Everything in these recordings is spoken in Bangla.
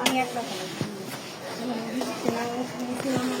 আমি একটা ফাঁকা দেখা যায় ফাঁকা দেখেন দেখি না দেখা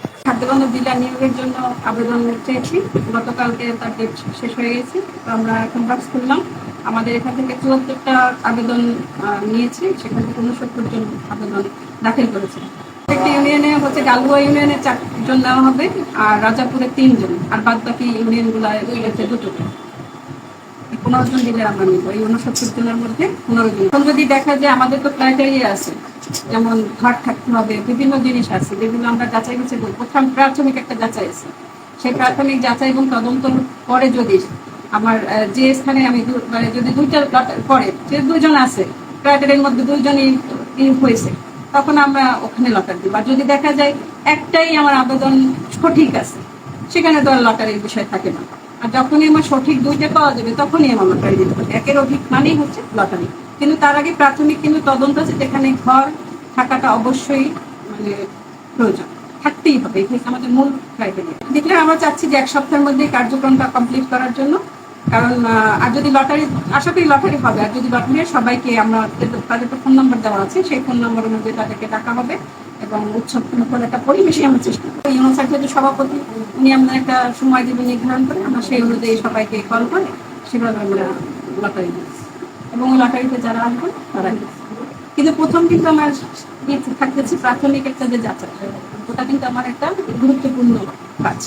খাদ্যবন্ধ ডিলার নিয়োগের জন্য আবেদন চেয়েছি। গতকালকে তার ডেট শেষ হয়ে গেছে। তো আমরা এখন বাক্স করলাম আমাদের এখান থেকে চুয়াত্তরটা আবেদন নিয়েছি। সেখান থেকে উনসত্তর জন আবেদন দাখিল করেছে। প্রত্যেকটা ইউনিয়নে হচ্ছে গালুয়া ইউনিয়নে চারজন নেওয়া হবে আর রাজাপুরে তিনজন। আর বাদ বাকি ইউনিয়নগুলো হচ্ছে দুটো পনেরো জন দিলে আমরা নিব। এই উনসত্তর জনের মধ্যে পনেরো জন। যদি দেখা যায় আমাদের তো ক্রাইটেরিয়া আছে। যেমন ঘর থাকতে হবে, বিভিন্ন জিনিস আছে, যেগুলো আমরা যাচাই বাছাই করি প্রথম প্রাথমিক একটা যাচাই আছে। সেই প্রাথমিক যাচাই এবং তদন্ত পরে যদি আমার যে স্থানে আমি মানে যদি দুইটা পরে যে দুজন আছে ক্রাইটেরিয়ার মধ্যে দুইজনই ই হয়েছে, তখন আমরা ওখানে লটার দিব। আর যদি দেখা যায় একটাই আমার আবেদন সঠিক আছে, সেখানে তো আর লটারির বিষয় থাকে না। আর যখনই আমার সঠিক দুইটা পাওয়া যাবে, তখনই আমার লটারি দিতে হবে। একের অধিক মানেই হচ্ছে লটারি। কিন্তু তার আগে প্রাথমিক কিন্তু তদন্ত আছে, যেখানে ঘর থাকাটা অবশ্যই মানে প্রয়োজন। থাকতেই হবে হচ্ছে আমাদের মূল ক্রাইটেরিয়া দেখলে আমরা চাচ্ছি যে এক সপ্তাহের মধ্যে কার্যক্রমটা কমপ্লিট করার জন্য। কারণ আর যদি লটারি আশা করি লটারি হবে। আর যদি লটারি সবাইকে আমরা তাদের তো ফোন নাম্বার দেওয়া আছে। সেই ফোন নাম্বারের অনুযায়ী তাদেরকে ডাকা হবে এবং উৎসব করে একটা পরিবেশে আমরা চেষ্টা করি ইউনিভার্সিটি যেহেতু সভাপতি, উনি আমাদের একটা সময় দিবেন নির্ধারণ করে, আমরা সেই অনুযায়ী সবাইকে কল করে সেভাবে আমরা লটারি দিচ্ছি এবং লটারিতে যারা আসবে, তারা কিন্তু প্রথম কিন্তু আমার থাকতেছি থাকতেছে প্রাথমিক একটা যে যাচাই ওটা কিন্তু আমার একটা গুরুত্বপূর্ণ কাজ।